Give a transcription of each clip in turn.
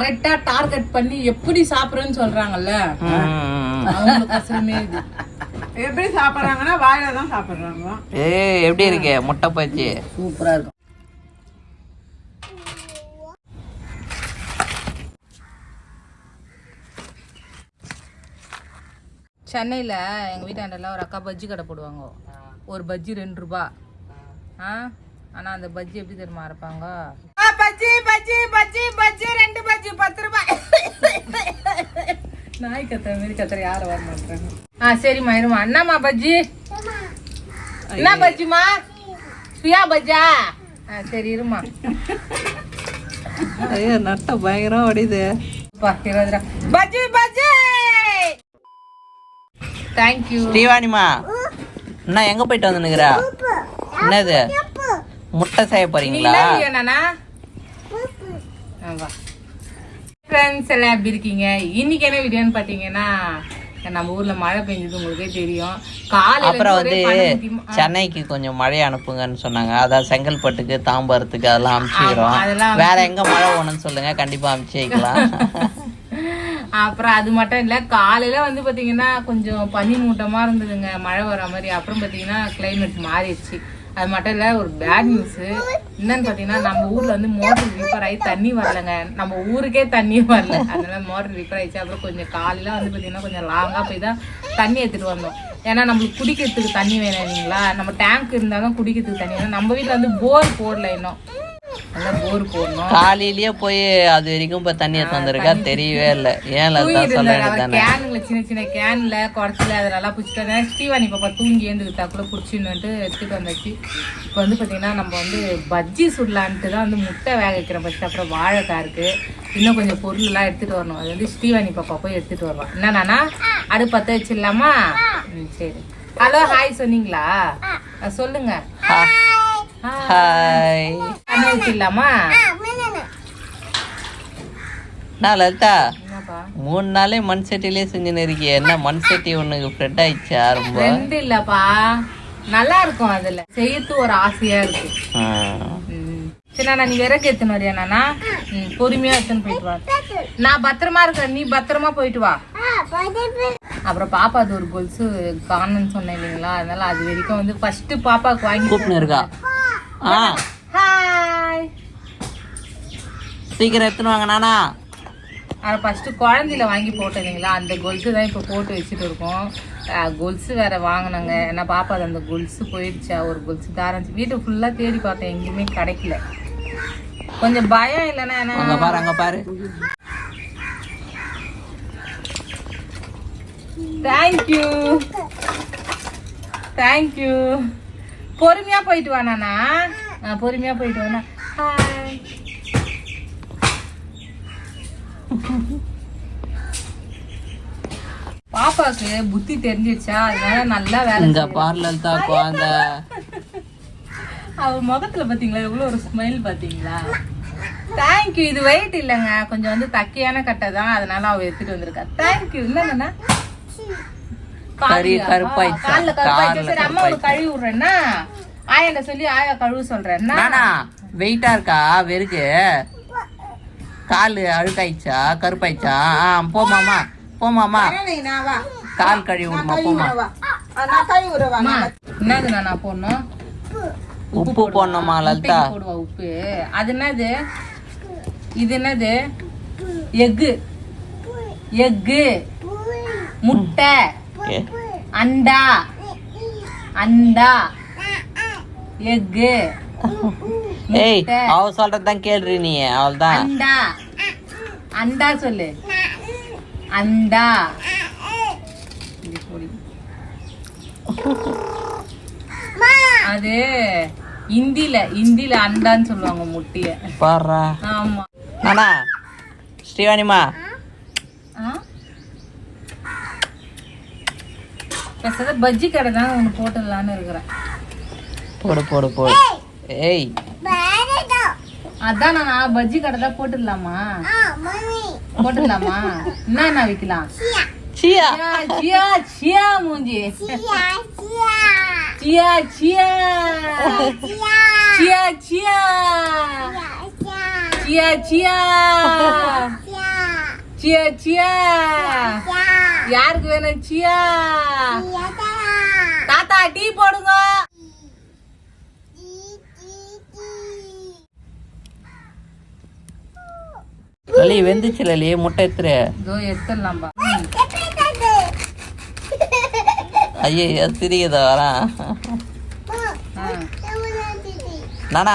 கரெக்டா டார்கெட் பண்ணி எப்படி சாப்பிடுறேன்னு சொல்றாங்கல்ல? ம். அவங்களுக்கு கஷ்டமே இது. எப்படி சாப்பிடுறாங்கன்னா வாயில தான் சாப்பிடுறாங்க. ஏய் எப்படி இருக்கு? முட்டை பச்சி. சூப்பரா இருக்கும். சென்னையில் எங்கள் வீட்டாண்டெல்லாம் ஒரு அக்கா பஜ்ஜி கடை போடுவாங்க. ஒரு பஜ்ஜி ரெண்டு ரூபா. ஆ? ஆனால் அந்த பஜ்ஜி எப்படி தெரியுமா அரைப்பாங்க? பஜ்ஜி பஜ்ஜி பஜ்ஜி பஜ்ஜி ரெண்டு பஜ்ஜி பத்து ரூபாய். நாய் கத்துற மாதிரி கத்துற யாரும் வர மாட்டாங்க ஆ சரிம்மா இருமா என்னம்மா பஜ்ஜி? என்ன பஜ்ஜிமா சுயா பஜ்ஜா? ஆ சரி இருமா ஐயோ நட்டை பயங்கரம் வடிது பா இருபது ரூபா. பஜ்ஜி பஜ்ஜி! தேங்க்யூ ஸ்ரீவாணிமா என்ன எங்க போயிட்டு வந்துனுக்குறா என்னது? முட்டை செய்ய போறீங்களா? ஃப்ரெண்ட்ஸ் எல்லாம் எப்படி இருக்கீங்க? இன்னைக்கு என்ன வீடியோன்னு பார்த்தீங்கன்னா நம்ம ஊர்ல மழை பெஞ்சது உங்களுக்கே தெரியும். காலையில அப்புறம் வந்து சென்னைக்கு கொஞ்சம் மழை அனுப்புங்கன்னு சொன்னாங்க. அதான் செங்கல்பட்டுக்கு தாம்பரத்துக்கு அதெல்லாம் அனுப்பிச்சிக்கிறோம் வேற எங்க மழை வேணும்னு சொல்லுங்க. கண்டிப்பா அனுப்பிச்சு வைக்கலாம். அப்புறம் அது மட்டும் இல்ல காலையில வந்து பாத்தீங்கன்னா கொஞ்சம் பனி மூட்டமா இருந்ததுங்க. மழை வர மாதிரி. அப்புறம் பாத்தீங்கன்னா கிளைமேட் மாறிடுச்சு. அது மட்டும் இல்லை ஒரு பேட் நியூஸு என்னன்னு பார்த்தீங்கன்னா நம்ம ஊரில் வந்து மோட்டர் ரிப்பேர் ஆகி தண்ணி வரலங்க. நம்ம ஊருக்கே தண்ணி வரல. அதனால மோட்டர் ரிப்பேர் ஆயிடுச்சு. அப்புறம் கொஞ்சம் காலையில் வந்து பார்த்தீங்கன்னா கொஞ்சம் லாங்காக போய் தான் தண்ணி எடுத்துகிட்டு வந்தோம். ஏன்னா நம்மளுக்கு குடிக்கிறதுக்கு தண்ணி வேணும் இல்லைங்களா? நம்ம டேங்க் இருந்தாலும் குடிக்கிறதுக்கு தண்ணி வேணும். நம்ம வீட்டில் வந்து போர் போடல இன்னும். காலையிலயே போய் அது வரைக்கும் இப்ப தண்ணி எடுத்து வந்திருக்கா தெரியவே இல்லை. ஏன் லதா சொல்ல வேண்டியதானே கேனுங்கள சின்ன சின்ன கேன்ல குடத்துல அதை நல்லா பிடிச்சிட்டு ஸ்டீவானி பாப்பா தூங்கி எழுந்துக்கிட்டாக்குள்ள பிடிச்சின்னுட்டு எடுத்துட்டு வந்தாச்சு. இப்போ வந்து பார்த்தீங்கன்னா நம்ம வந்து பஜ்ஜி சுடலான்ட்டு தான் வந்து முட்டை வேக வைக்கிறோம் ஃபஸ்ட்டு அப்புறம் வாழைக்காய் இருக்கு. இன்னும் கொஞ்சம் பொருள் எல்லாம் எடுத்துட்டு வரணும். அது வந்து ஸ்டீவானி பாப்பா போய் எடுத்துட்டு வருவான். என்னன்னா அடுப்பு பற்ற வச்சிடலாமா? ம் சரி. ஹலோ ஹாய் சொன்னீங்களா? அஹ் சொல்லுங்க. ஹாய். பண்ண வச்சிடலாமா நான் லலிதா என்னப்பா? மூணு நாளே மண் சட்டிலே செஞ்சுன்னு இருக்கியே. என்ன மண் சட்டி ஒண்ணுக்கு ஃப்ரெட் ஆயிடுச்சா ரொம்ப? ரெண்டு இல்லப்பா. நல்லா இருக்கும் அதுல. செய்யறது ஒரு ஆசையா இருக்கு. ஆ. ம். சரி நானா நீ விறகு எடுத்துன்னு வரியா நானா? ம், பொறுமையா எடுத்துன்னு போயிட்டு வா. நான் பத்திரமா இருக்கேன். நீ பத்திரமா போயிட்டு வா. அப்புறம் பாப்பா அது ஒரு கொலுசு காணும்னு சொன்னேன் இல்லைங்களா? அதனால அது வரைக்கும் வந்து ஃபர்ஸ்ட் பாப்பாவுக்கு வாங்கி கூப்பிட்டு இருக்கா? ஹாய் சீக்கிரம் எடுத்துன்னு வாங்க நானா. அதை ஃபஸ்ட்டு குழந்தையில வாங்கி போட்டேன் இல்லைங்களா? அந்த கொலுசு தான் இப்போ போட்டு வச்சுட்டு இருக்கோம். கொலுசு வேற வாங்கினாங்க. ஏன்னா பாப்பா அது அந்த கொலுசு போயிடுச்சா? ஒரு கொலுசு தாரஞ்சு வீட்டு ஃபுல்லாக தேடி பார்த்தேன் எங்கேயுமே கிடைக்கல. கொஞ்சம் பயம் இல்லைன்னா ஏன்னா பாரு அங்க பாரு. தேங்க்யூ தேங்க்யூ பொறுமையாக போயிட்டு வாண்ணா பொறுமையாக போயிட்டு வாண்ணா பாப்பாக்கு புத்தி தெரிஞ்சிடுச்சா அதனால நல்லா வேலை இங்க பாரு லலிதா குழந்தை அவ முகத்துல பாத்தீங்களா? எவ்வளவு ஒரு ஸ்மைல் பாத்தீங்களா? தேங்க்யூ இது வெயிட் இல்லைங்க. கொஞ்சம் வந்து தக்கையான கட்டை தான். அதனால அவ எடுத்துட்டு வந்திருக்கா. தேங்க்யூ இல்லைண்ணா கறி கருப்பாயிடுச்சா? காலில் கருப்பாயிடுச்சா? கால்ல சரி அம்மா கழுவி விடுறேன்னா? ஆயாண்ட சொல்லி ஆயா கழுவு சொல்றேன்னா நானா வெயிட்டா இருக்கா? வெறுக்கு. கால் அழுக்காயிடுச்சா? கருப்பாயிடுச்சா? ஆ போமாமா போமாமா கால் கழுவி விடுமா போமா ஆ, நான் என்னது போடணும்? உப்பு போடணுமா. லலிதா? போடுவா உப்பு. அது என்னது? இது என்னது? எக்கு. எக்கு. முட்டை. அண்டா. அண்டா. எக்கு ஏய் அவ சொல்றதுதான் கேள்றி நீ அவள்தான். அண்டா. அண்டா சொல்லு. அண்டா. அது இந்தியில இந்தியில அண்டான்னு சொல்லுவாங்க முட்டைய. பாடுறா ஆமா. நானா? ஸ்ரீவாணிமா? பஜ்ஜி கடை தான் ஒன்று போட்டுடலான்னு இருக்கிறேன். போடு போடு போடு. ஏய். அதான் நான் பஜ்ஜி கடை தான் போட்டுடலாமா? போட்டுடலாமா? என்ன என்ன விற்கலாம் சியா. சியா. சியா மூஞ்சி. சியா சியா. சியா சியா. சியா சியா சியா. சியா யாருக்கு வேணும்? சியா. தாத்தா டீ போடுங்க. வெந்துச்சு லலி முட்டை இதோ எடுத்துடலாம்பா ஐயோ திரியுதா வரான் நானா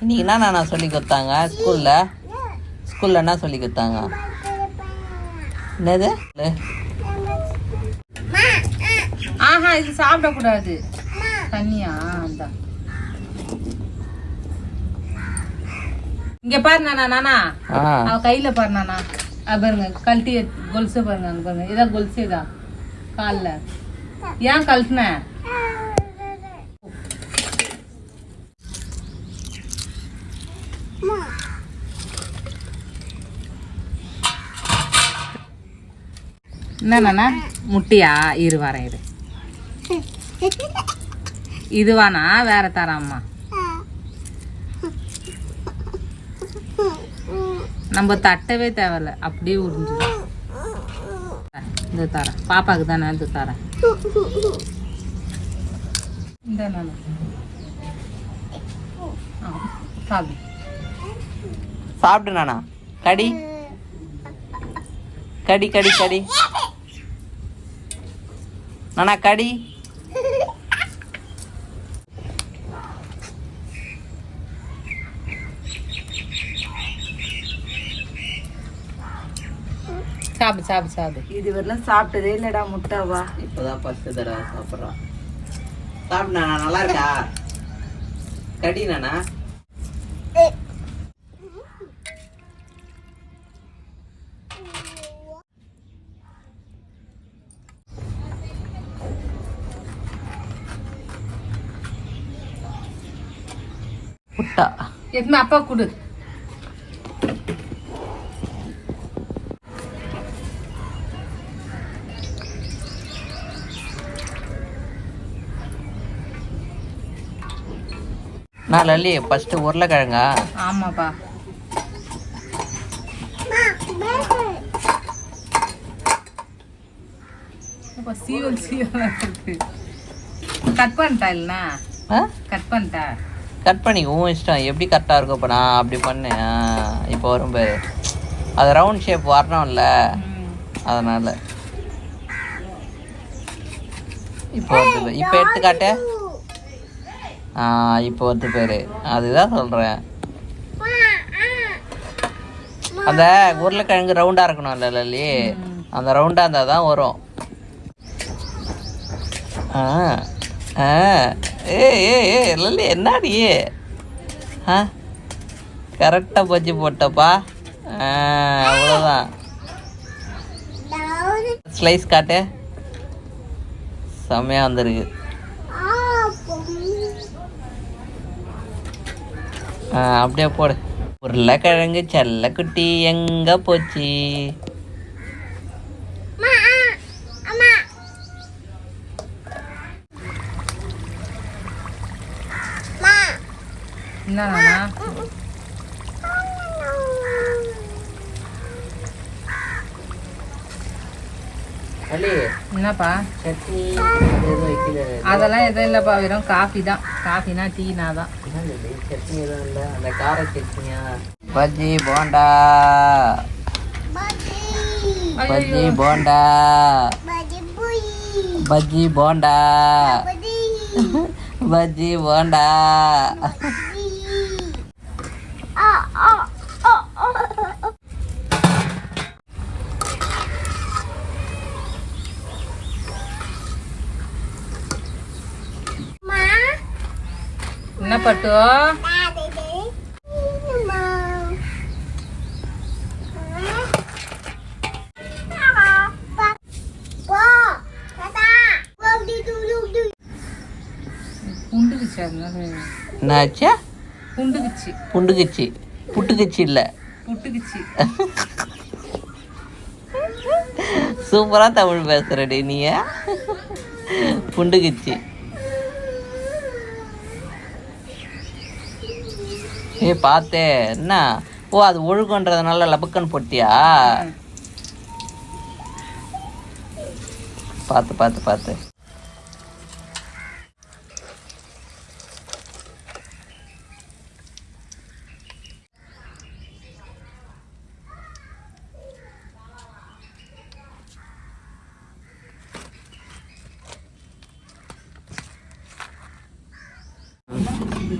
இன்னைக்கு என்ன நானா சொல்லி கொடுத்தாங்க? ஸ்கூல்ல? ஸ்கூல்ல என்ன சொல்லி கொடுத்தாங்க? என்னது? ஆஹா இது சாப்பிடக்கூடாது. தண்ணியா? அந்த இங்க பாரு நானா அவ கையில பாரு நானா. அது பாருங்க கழட்டி கொலுசு பாருங்க அங்க பாருங்க. இதான் கொலுசு இதா. கால்ல. ஏன் கழட்டின? என்னண்ணா முட்டையா? இரு வரேன் இரு. இதுவானா? வேற தராம்மா. நம்ம தட்டவே தேவையில்ல. அப்படியே உறிஞ்சிடும் இந்த தரேன் பாப்பாக்கு தானே இந்த தரேன் இந்த சாப்பிடு. சாப்பிடு நானா? கடி. கடி கடி கடி. நானா கடி? சாப்பிடு சாப்பிடு சாப்பிடு. இது வரலாம் சாப்பிட்டதே இல்லடா முட்டைவா? இப்போதான் ஃபர்ஸ்ட் தடவை சாப்பிட்றான் சாப்பிடு நானா நல்லா இருக்கா? கடி நானா? புட்டா எதுவுமே அப்பா கொடு. நான் லல்லி ஃபர்ஸ்ட் உருளைக்கிழங்கா? ஆமாப்பா. சீவல் கட் பண்ணிட்டா இல்லைண்ணா ஆ? கட் பண்ணிட்டா? கட் பண்ணி உன் இஷ்டம். எப்படி கரெக்டாக இருக்கும்? இப்போ நான் அப்படி பண்ணேன். ஆ, இப்போ வரும் பாரு அது ரவுண்ட் ஷேப் வரணும்ல. அதனால. இப்போ. இப்போ எடுத்து காட்டு ஆ இப்போ வந்து பேர். அதுதான் சொல்கிறேன் அந்த உருளைக்கிழங்கு ரவுண்டாக இருக்கணும்ல லல்லி? அந்த ரவுண்டாக இருந்தால் தான் வரும். ஆ ஆ. ஏ ஏ ஏ லல்லி என்னடி? ஆ கரெக்டாக பஜ்ஜி போட்டப்பா. அவ்வளோதான் ஸ்லைஸ் காட்டு. செம்மையாக வந்திருக்கு ஆ அப்படியே போடு. உருளைக்கிழங்கு செல்லக்குட்டி எங்க போச்சு? என்னப்பா? சட்னி அதெல்லாம் எதுவும் இல்லைப்பா வெறும் காஃபி தான். காஃபினா டீனா தான்? சட்னி எதுவும் இல்லை அந்த கார சட்னியா பஜ்ஜி போண்டா. பஜ்ஜி போண்டா. பஜ்ஜி. போண்டா பஜ்ஜி போண்டா. என்ன பட்டு? என்னாச்சா? புண்டுக்குச்சு. புண்டுக்குச்சி. புட்டுக்குச்சி இல்லை. புட்டுக்குச்சு. சூப்பராக தமிழ் பேசுகிறடி நீ புண்டுக்குச்சி. ஏ பார்த்தே. என்ன? ஓ அது ஒழுகுன்றதுனால லபக்கன் போட்டியா? பார்த்து பார்த்து பார்த்து.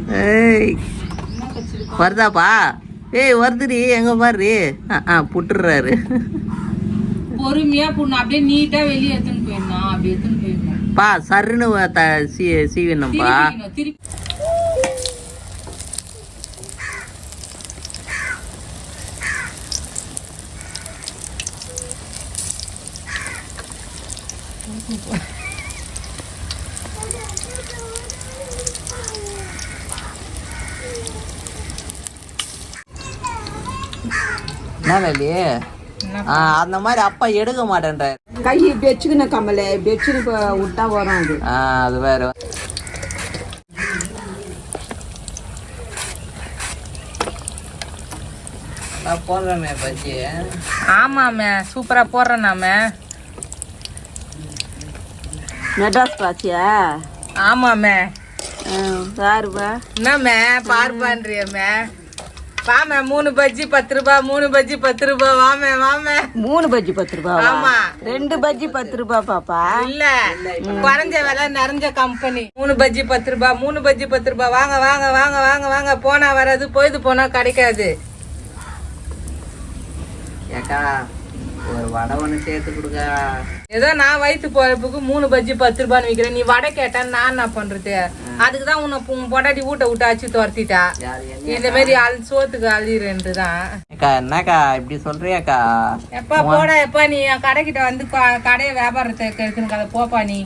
Hey. வருதாப்பா? ஏய் வருதுடி எங்க பாரு. ஆ ஆ புட்டுறாரு. பொறுமையா புண்ணு அப்படியே நீட்டா வெளியே எடுத்துன்னு போயிடணும். அப்படி எடுத்துன்னு போயிடணும். பா சருன்னு சீ சீவினப்பா என்ன வேலி அந்த மாதிரி அப்பா எடுக்க மாட்டேன்ற கை இப்படி வச்சுக்கணும் கமலை. இப்படி வச்சுன்னு விட்டா வரும் அது. அது வேற. நான் போடுறேமே பஜ்ஜி. ஆமாமே சூப்பரா போடுறேன் நாம மெட்ராஸ் பாச்சியா ஆமாமே சாருப்பா என்னம்மே பார்ப்பான்றியம்மே வாமே மூணு பஜ்ஜி பத்து ரூபா மூணு பஜ்ஜி பத்து ரூபா வாமே வாமே. மூணு பஜ்ஜி பத்து ரூபா ஆமா. ரெண்டு பஜ்ஜி பத்து ரூபா பாப்பா. இல்ல. குறைஞ்ச விலை நிறைஞ்ச கம்பெனி மூணு பஜ்ஜி பத்து ரூபா மூணு பஜ்ஜி பத்து ரூபா. வாங்க வாங்க வாங்க வாங்க வாங்க. போனா வராது பொழுது போனா கிடைக்காது. ஏக்கா ஒரு வடை ஒன்று சேர்த்து கொடுக்க. ஏதோ நான் வயிற்று போறதுக்கு மூணு பஜ்ஜி பத்து ரூபான்னு விற்கிறேன் நீ வடை கேட்டா நான் என்ன பண்றது? அதுக்கு தான் உன்னை உன் பொண்டாட்டி வீட்டை விட்டு அச்சு துரத்திட்டா இந்த மாதிரி அல் சோத்துக்கு அள்ளிடுன்ட்டு தான் ஏக்கா என்னக்கா இப்படி சொல்றியாக்கா? எப்பா போடா எப்பா நீ கடைக்கிட்ட வந்து கடையை வியாபாரத்தை எடுத்துன்னு கதை போப்பா நீ.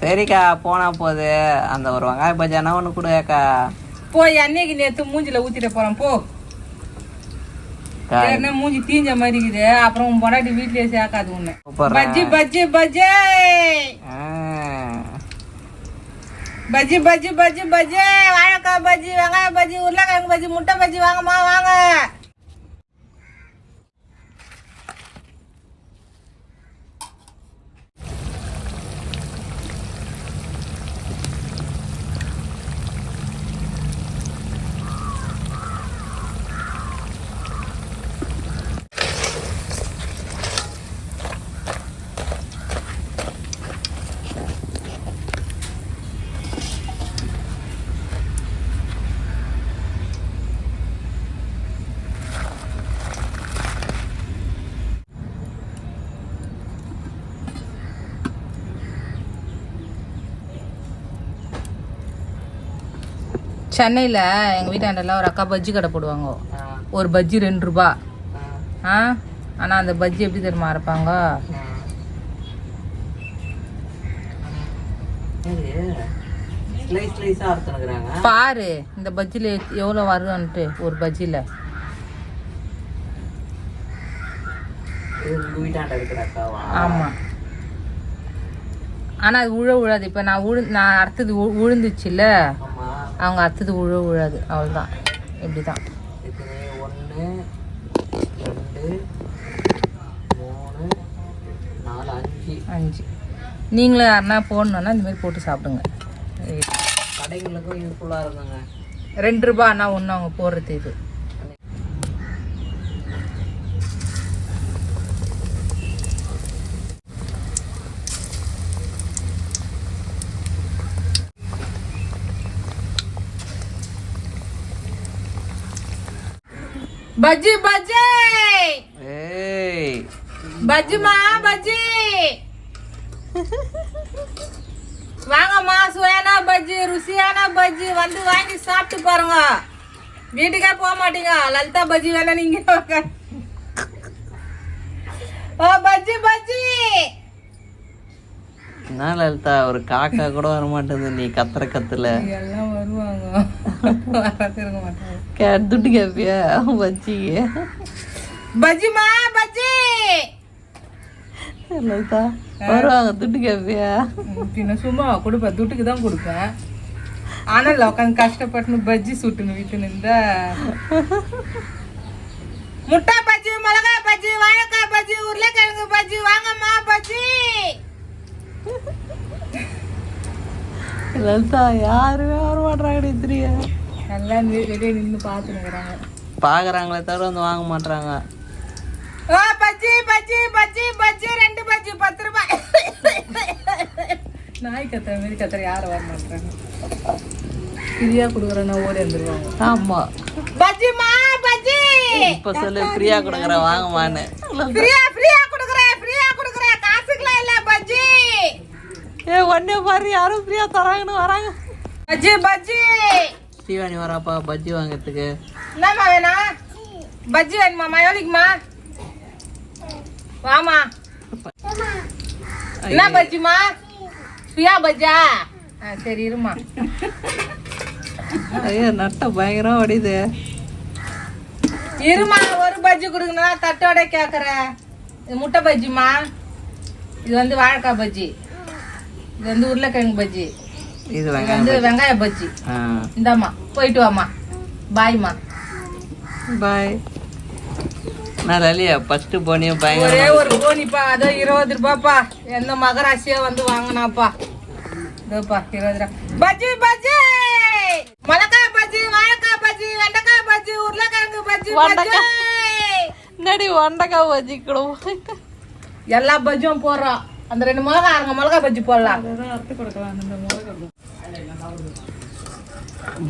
சரிக்கா போனா போகுது அந்த ஒரு வெங்காய பஜ்ஜானா ஒன்று கொடுக்கா. போய் அன்னைக்கு நேத்து மூஞ்சில ஊத்திட்டு போறேன் போ. என்ன மூஞ்சி தீஞ்ச மாதிரி இருக்குது. அப்புறம் உன் பொண்டாட்டி வீட்லயே சேர்க்காது உன்னை. பஜ்ஜி பஜ்ஜி பஜ்ஜி! பஜ்ஜி பஜ்ஜி பஜ்ஜி பஜ்ஜி! வாழைக்காய் பஜ்ஜி வெங்காய பஜ்ஜி உருளைக்கிழங்கு பஜ்ஜி முட்டை பஜ்ஜி வாங்கம்மா வாங்க! சென்னையில் எங்கள் வீட்டாண்டெல்லாம் ஒரு அக்கா பஜ்ஜி கடை போடுவாங்க. ஒரு பஜ்ஜி ரெண்டு ரூபா. ஆ? ஆனால் அந்த பஜ்ஜி எப்படி தெரியுமா இருப்பாங்க பாரு இந்த பஜ்ஜியில் எவ்வளோ வருதுன்ட்டு ஒரு பஜ்ஜியில் ஆமாம் ஆனால் அது உழ உழாது. இப்போ நான் உழு நான் அறுத்தது உ- உழுந்துச்சுல்ல அவங்க அறுத்தது உழ உழாது. அவ்வளோதான் இப்படி தான் ஒன்று ரெண்டு மூணு நாலு அஞ்சு. அஞ்சு. நீங்களும் யாருன்னா போடணுன்னா இந்த மாதிரி போட்டு சாப்பிடுங்க. கடைகளுக்கும் யூஸ்ஃபுல்லாக இருக்குங்க. ரெண்டு ரூபா அண்ணா ஒன்று அவங்க போடுறது இது. பஜ்ஜி பஜ்ஜி! ஏய். பஜ்ஜிமா பஜ்ஜி! வாங்கம்மா சுவையான பஜ்ஜி ருசியான பஜ்ஜி. வந்து வாங்கி சாப்பிட்டு பாருங்க. வீட்டுக்கே போக மாட்டீங்க. லலிதா பஜ்ஜி வேணா நீங்க. ஓ பஜ்ஜி பஜ்ஜி! என்ன லலிதா ஒரு காக்கா கூட வர மாட்டேங்குது நீ கத்துற கத்துல. எல்லாம் வருவாங்க. வராது இருக்க மாட்டாங்க கே துட்டு கேப்பியா? பஜ்ஜிக்கு. பஜ்ஜிமா பஜ்ஜி! வருவாங்க துட்டு கேப்பியா? பின்ன சும்மா கொடுப்பேன் துட்டுக்கு தான் கொடுப்பேன் ஆனால் உட்காந்து கஷ்டப்பட்டுன்னு பஜ்ஜி சுட்டுன்னு வீட்டு நின்றா. முட்டை பஜ்ஜி மிளகாய் பஜ்ஜி வாழைக்காய் பஜ்ஜி உருளைக்கிழங்கு பஜ்ஜி வாங்கம்மா பஜ்ஜி. லலிதா யாருமே வர மாட்டாங்கடி திரிய நல்லா வெளியே நின்று பார்த்துனுக்குறாங்க பாக்குறாங்களே தவிர வந்து வாங்க மாட்டாங்க ஆ பஜ்ஜி பஜ்ஜி பஜ்ஜி பஜ்ஜி ரெண்டு பஜ்ஜி பத்து ரூபாய். நாய் கத்துற மாதிரி கத்துற யாரும் வர மாட்டாங்க ஃப்ரீயா கொடுக்குறேன்னா ஓடி வந்துருவாங்க. ஆமா. பஜ்ஜிமா பஜ்ஜி. இப்ப சொல்லு ஃப்ரீயா கொடுக்குற வாங்கம்மான்னு ஃப்ரீயா கொடுக்குறேன் ஃப்ரீயா கொடுக்குறேன் காசுக்குலாம் இல்ல பஜ்ஜி ஏ ஒன்னே பாரு யாரும் ஃப்ரீயா தராங்கன்னு வராங்க. பஜ்ஜி பஜ்ஜி. ஸ்ரீவாணி வராப்பா பஜ்ஜி வாங்குறதுக்கு. என்னம்மா வேணும் பஜ்ஜி வேணுமாம்மா எவ்வளோக்குமா வாமா. என்ன பஜ்ஜிமா ஃப்ரீயா பஜ்ஜா? ஆ சரி இருமா ஐயோ நட்ட பயங்கரம் வடியுது. இருமா ஒரு பஜ்ஜி கொடுக்கணும் தட்டோட கேட்குறேன் இது முட்டை பஜ்ஜிமா இது வந்து வாழைக்காய் பஜ்ஜி. இது வந்து உருளைக்கிழங்கு பஜ்ஜி. இது வந்து வெங்காய பஜ்ஜி. ஆ. இந்தாம்மா போயிட்டு வாம்மா. பாய்மா பாய். நான் லலியா ஃபர்ஸ்ட் போனியும் ஒரே ஒரு கோனிப்பா அதோ இருபது ரூபாப்பா. எந்த மகராசியா வந்து வாங்கினாப்பா. இதோப்பா இருபது ரூபா. பஜ்ஜி பஜ்ஜி! மிளகாய் பஜ்ஜி வாழைக்காய் பஜ்ஜி வெண்டைக்காய் பஜ்ஜி உருளைக்கிழங்கு பஜ்ஜி பஜ்ஜி! நடி ஒண்டக்காய் பஜ்ஜி கூட எல்லா பஜ்ஜியும் போடுறோம் அந்த ரெண்டு மிளகா அங்க மிளகா பஜ்ஜி போடலாம்.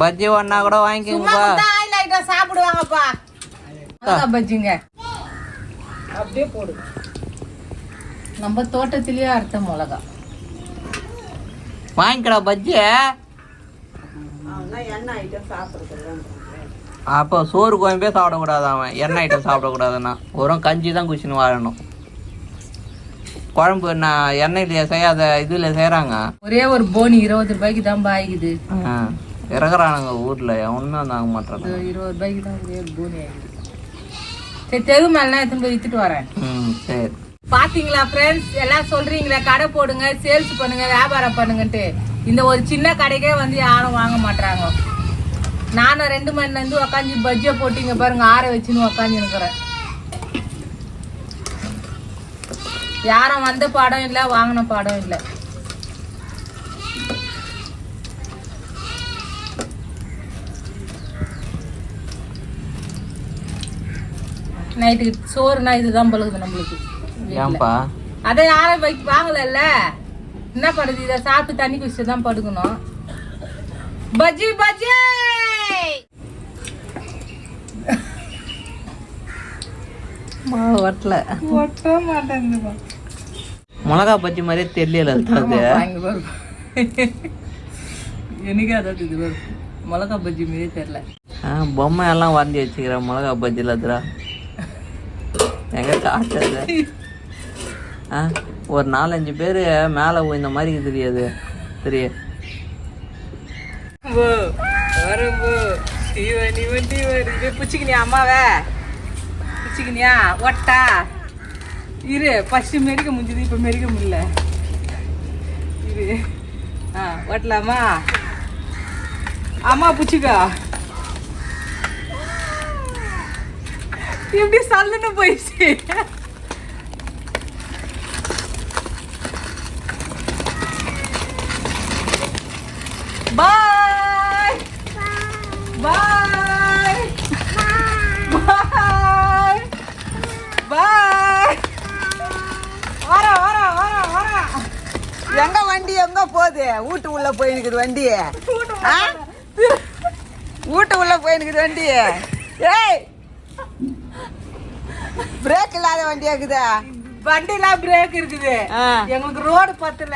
பஜ்ஜி. ஒன்னா கூட வாங்கிக்கோங்கப்பா. Oil item சாப்பிடுவாங்கப்பா. மிளகா பஜ்ஜிங்க. அப்படியே போடு. நம்ம தோட்டத்திலேயே அறுத்த மிளகா. வாங்கிக்கடா பஜ்ஜி அவன் எண்ணெய் ஐட்டம் சாப்பிட்றது அப்போ சோறு கோயம்பே சாப்பிடக்கூடாது அவன். எண்ணெய் ஐட்டம் சாப்பிடக்கூடாதுன்னா. வெறும் கஞ்சி தான் குச்சின்னு வாழணும். குழம்பு நான் எண்ணெயில் செய்யாத இதில் செய்கிறாங்க ஒரே ஒரு போனி இருபது ரூபாய்க்கு தான் பாய்க்குது. இறக்குறானுங்க ஊரில் வாங்க மாட்டாங்க இது இருபது ரூபாய்க்கு தான் ஒரே ஒரு போனி ஆகுது. சரி தெரு மேலாம் எடுத்துன்னு போய் வித்துட்டு வரேன்? ம் சரி. பாத்தீங்களா ஃப்ரெண்ட்ஸ் எல்லாம் சொல்றீங்களே கடை போடுங்க சேல்ஸ் பண்ணுங்க வியாபாரம் பண்ணுங்கன்ட்டு. இந்த ஒரு சின்ன கடைக்கே வந்து யாரும் வாங்க மாட்டாங்க நானும் ரெண்டு மணி நேரம் உக்காந்து பஜ்ஜியை போட்டு இங்க பாருங்க ஆற வச்சுன்னு உக்காந்து இருக்கிறேன். யாரும் வந்த பாடம் இல்லை வாங்கின பாடம் இல்லை. நைட்டுக்கு சோறுனா இதுதான் பழுகுது நம்மளுக்கு. ஏன்பா? அதை யாரும் வாங்கலல்ல? என்ன பண்ணுது இதை சாப்பிட்டு தண்ணி குடிச்சு தான் படுக்கணும். பஜ்ஜி பஜ்ஜி! மாவு வட்டல. ஒட்ட மாட்டேங்குதுப்பா. மிளகா பஜ்ஜி மாதிரியே தெரியல அது எனக்கு அதாவது இது மிளகா பஜ்ஜி மாரியே தெரியல. ஆ பொம்மை எல்லாம் வரைஞ்சி வச்சுக்கிறேன் மிளகா பஜ்ஜியில் அதுரா எங்க காட்டுறது ஆ ஒரு நாலஞ்சு பேர் மேலே இந்த மாதிரி தெரியாது. தெரிய பிடிச்சிக்கினியா அம்மாவே? பிடிச்சிக்கினியா ஒட்டா? இரு ஃபஸ்ட்டு மெரிக்க முடிஞ்சது இப்போ மெரிக்க முடியல. இரு. ஆ ஓட்டலாமா? அம்மா பிடிச்சிக்கா எப்படி சல்லுன்னு போயிடுச்சு? எங்க வண்டி எங்க போகுது? வீட்டு உள்ள போயிருக்குது வண்டி? வீட்டு உள்ள போயிருக்குது வண்டி ஏய்! பிரேக் இல்லாத வண்டி இருக்குதா? வண்டிலாம் பிரேக் இருக்குது. எங்களுக்கு ரோடு பத்தல.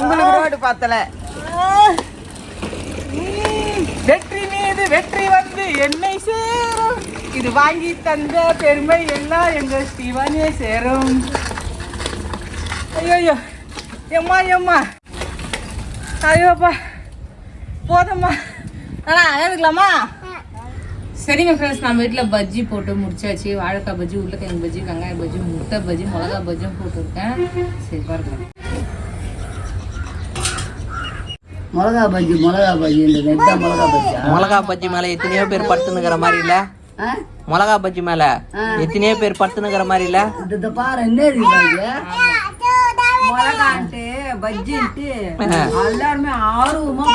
உங்களுக்கு ரோடு பத்தல. வெற்றி மீது வெற்றி வந்து என்னை சேரும். இது வாங்கி தந்த பெருமை எல்லாம் எங்க சிவனே சேரும். ஐயோ எம்மா எம்மா. ஐயோப்பா. போதும்மா. அண்ணா ஏதுக்கலாமா சரிங்க ஃப்ரெண்ட்ஸ் நம்ம வீட்டில் பஜ்ஜி போட்டு முடிச்சாச்சு. வாழைக்காய் பஜ்ஜி உருளைக்கிழங்கு பஜ்ஜி வெங்காய பஜ்ஜி முட்டை பஜ்ஜி மிளகா பஜ்ஜியும் போட்டுருக்கேன். சரி பாருங்க. மிளகா பஜ்ஜி மிளகா இதுதான் மிளகா பஜ்ஜா? மிளகா பஜ்ஜி மேலே எத்தனையோ பேர் படுத்துனுக்கிற மாதிரி இல்லை? மிளகா பஜ்ஜி மேலே எத்தனையோ பேர் படுத்துனுக்கிற மாதிரி இல்லை? பாரு என்ன மிளகான்ட்டு பஜ்ஜின்ட்டு எல்லாருமே ஆர்வமா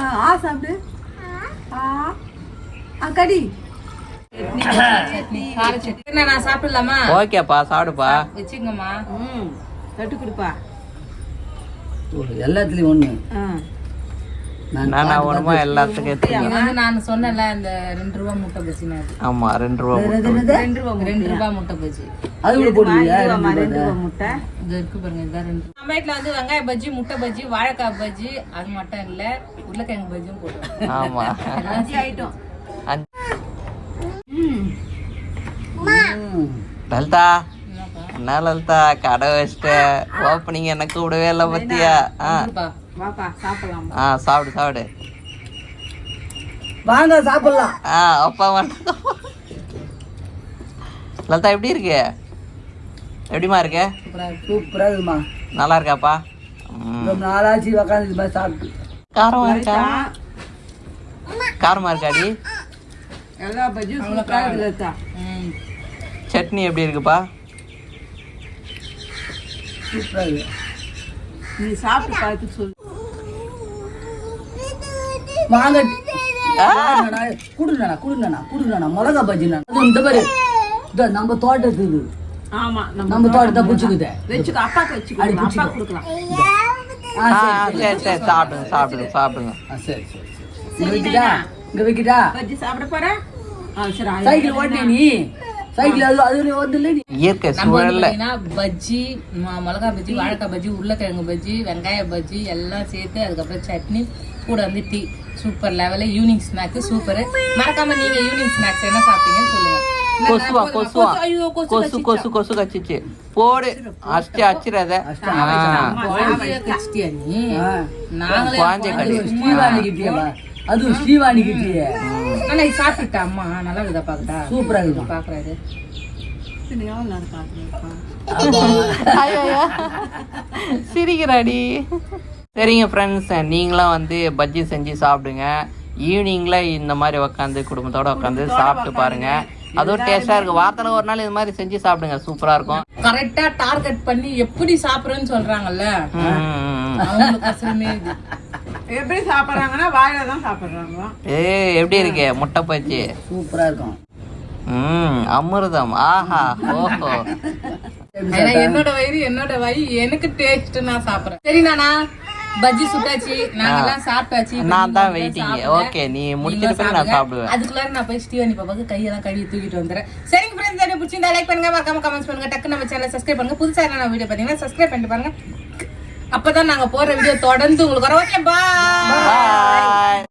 ஆ சாப்பிடு. ஆ ஆ கடி. நான் சாப்பிடலாமா? ஓகேப்பா சாப்பிடுப்பா. வச்சுக்கோங்கம்மா ம் தட்டு கொடுப்பா. எல்லாத்துலயும் ஒண்ணு. நான் நானா ஒண்ணுமா எல்லாத்துக்கும் இது எடுத்துக்கோ வந்து நான் சொன்னேன்ல இந்த ரெண்டு ரூபா முட்டை பஜ்ஜி ஆமா ரெண்டு ரூபா மட்டும். ரெண்டு ரூபா ரெண்டு ரூபா முட்டை பஜ்ஜி. அது கூட போடுவியா இதுவாம்மா, ரெண்டு ரூபா முட்டை. இது இருக்கு பாருங்க இதான் நம்ம வந்து வெங்காய பஜ்ஜி முட்டை பஜ்ஜி வாழைக்காய் பஜ்ஜி அது மட்டும் இல்ல உருளைக்கிழங்கு பஜ்ஜியும் போடுவோம். ஆமா. அஞ்சு ஐட்டம். லலிதா என்ன லலிதா கடை வச்சுட்ட. ஓப்பனிங் என்ன கூப்பிடவே இல்லை பத்தியா? ஆ. ஆ சாப்பிடு சாப்பிடு. வாங்க சாப்பிடலாம். ஆ அப்பா மட்டும் லலிதா எப்படி இருக்கு? எப்படிமா இருக்கு? சூப்பரா இருக்கு சூப்பரா இருக்குமா. நல்லா இருக்காப்பா. ரொம்ப நாளாச்சு உக்காந்து இது மாதிரி சாப்பிட்டு. காரமா இருக்கா? காரமா இருக்காடி? எல்லா பஜ்ஜியும் சூப்பரா இருக்குதா ம். சட்னி எப்படி இருக்குப்பா? சூப்பரா இருக்கு. நீ சாப்பிட்டு பார்த்து சொல்லு. வாங்க. குடுங்கண்ணா குடுங்கண்ணா குடுங்கண்ணா மிளகா பஜ்ஜி அது இந்த மாதிரி இதோ நம்ம தோட்டத்துக்கு ஆமா நம்ம நம்ம தோட்டத்தை பிடிச்சிக்குதே வச்சுக்கோ அப்பாக்கு வச்சுக்கோ அடி அப்பா பிடிச்சிக்கோ. கொடுக்கலாம். ஆ சரி சரி. சரி சாப்பிடுங்க சாப்பிடுங்க சாப்பிடுங்க. ஆ சரி சரி இங்க வைக்கிட்டா? இங்க வைக்கிட்டா? பஜ்ஜி சாப்பிட போற? ஆ சரி ஆ, சைக்கிள் ஓட்டினே நீ. இயற்கை சூழல்ல. பஜ்ஜி மிளகா பஜ்ஜி வாழைக்காய் பஜ்ஜி உருளைக்கிழங்கு பஜ்ஜி வெங்காய பஜ்ஜி எல்லாம் சேர்த்து அதுக்கப்புறம் சட்னி கூட வந்து டீ. சூப்பர் லெவலில் ஈவினிங் ஸ்நாக்ஸ் சூப்பர். மறக்காம நீங்க ஈவினிங் ஸ்நாக்ஸ் என்ன சாப்பிட்டீங்கன்னு சொல்லுங்க. கொசுவா? கொசுவா. கொசு கொசு கொசு கொசு கச்சிச்சு. போடு. அஷ்டி அச்சிடாத குழந்தைய கடி. ஸ்ரீவாணி கிட்டியே நான் இது சாப்பிட்டுட்டா அம்மா? நல்லா இருக்குதா சூப்பரா பாக்குறாரு காட்டுறேன்ப்பா? சிரிக்கிறாடி சரிங்க ஃப்ரெண்ட்ஸ் நீங்களும் வந்து பஜ்ஜி செஞ்சு சாப்பிடுங்க. ஈவினிங்ல இந்த மாதிரி உட்காந்து குடும்பத்தோட உட்காந்து சாப்பிட்டு பாருங்க. அதுவும் டேஸ்டா இருக்கு. வாரத்துல ஒரு நாள் இது மாதிரி செஞ்சு சாப்பிடுங்க. சூப்பரா இருக்கும். கரெக்டா டார்கெட் பண்ணி எப்படி சாப்பிடுறேன்னு சொல்றாங்கல்ல? எப்படி சாப்பிடுறாங்கன்னா வாயில தான் சாப்பிடுறாங்க. ஏய் எப்படி இருக்கு? முட்டை பஜ்ஜி சூப்பரா இருக்கும். ம் அமிர்தம். ஆஹா ஓஹோ. என்னோட வயிறு என்னோட வயிறு எனக்கு டேஸ்ட் நான் சாப்பிடுறேன். சரி நானா? பஜ்ஜி சுட்டாச்சு நாங்கெல்லாம் சாப்பிட்டாச்சு நான் தான் வெயிட்டிங். ஓகே நீ முடிச்சிட்டு நான். சாப்பிடுவேன். அதுக்குள்ளார நான் போய் ஸ்டீவனி பாப்பாக்கு கையெல்லாம் கழுவி தூக்கிட்டு வந்துடுறேன். சரிங்க ஃப்ரெண்ட்ஸ் என்ன பிடிச்சிருந்தா லைக் பண்ணுங்க. மறக்காம கமெண்ட்ஸ் பண்ணுங்க. டக்கு நம்ம சேனல் சப்ஸ்கிரைப் பண்ணுங்க. புதுசா என்ன வீடியோ பாத்தீங்கன்னா சப்ஸ்கிரைப் பண்ணிட்டு பாருங்க. அப்பதான் நாங்க போற வீடியோ தொடர்ந்து உங்களுக்கு வரும். Okay bye